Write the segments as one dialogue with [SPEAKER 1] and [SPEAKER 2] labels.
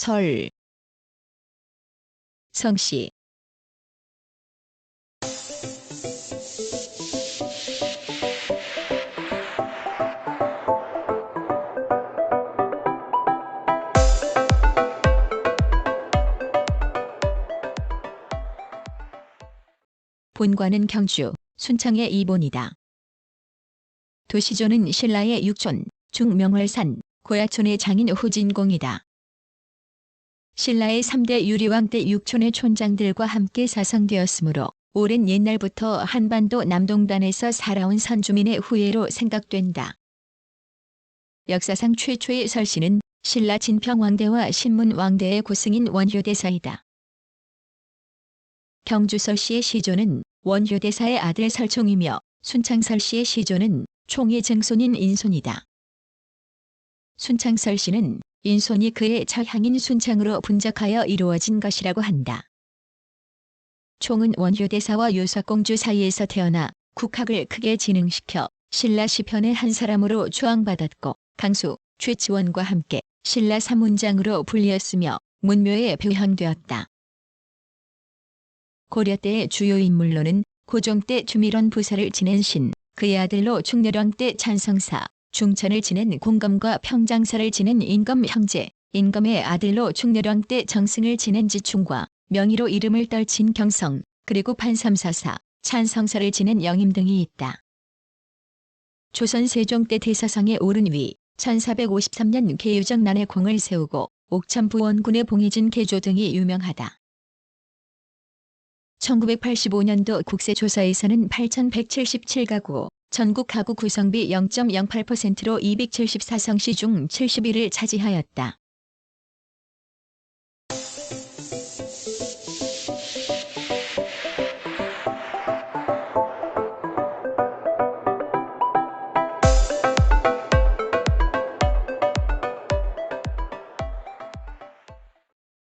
[SPEAKER 1] 설 성씨 본관은 경주, 순창의 이본이다. 도시조는 신라의 육촌, 중명월산, 고야촌의 장인 후진공이다. 신라의 3대 유리왕 때 육촌의 촌장들과 함께 사성되었으므로 오랜 옛날부터 한반도 남동단에서 살아온 선주민의 후예로 생각된다. 역사상 최초의 설씨는 신라 진평왕대와 신문왕대의 고승인 원효대사이다. 경주설씨의 시조는 원효대사의 아들 설총이며 순창설씨의 시조는 총의 증손인 인손이다. 순창설씨는 인손이 그의 처향인 순창으로 분적하여 이루어진 것이라고 한다. 총은 원효대사와 요사공주 사이에서 태어나 국학을 크게 진흥시켜 신라 시편의 한 사람으로 추앙받았고 강수, 최치원과 함께 신라 삼문장으로 불리었으며 문묘에 표현되었다. 고려 때의 주요 인물로는 고종 때 주밀원 부사를 지낸 신, 그의 아들로 충렬왕 때 찬성사, 중천을 지낸 공검과 평장사를 지낸 인검 형제, 인검의 아들로 충렬왕 때 정승을 지낸 지충과 명의로 이름을 떨친 경성, 그리고 판삼사사, 찬성사를 지낸 영임 등이 있다. 조선 세종 때 대사성에 오른 위 1453년 계유정 난의 공을 세우고 옥천부원군의 봉해진 개조 등이 유명하다. 1985년도 국세조사에서는 8,177가구, 전국 가구 구성비 0.08%로 274성시 중 71을 차지하였다.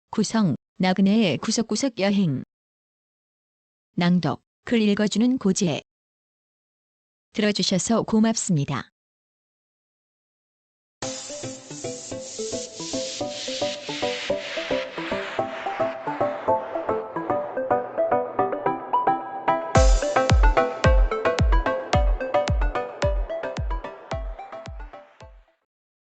[SPEAKER 1] 구성, 나그네의 구석구석 여행 낭독, 글 읽어주는 고지혜 들어주셔서 고맙습니다.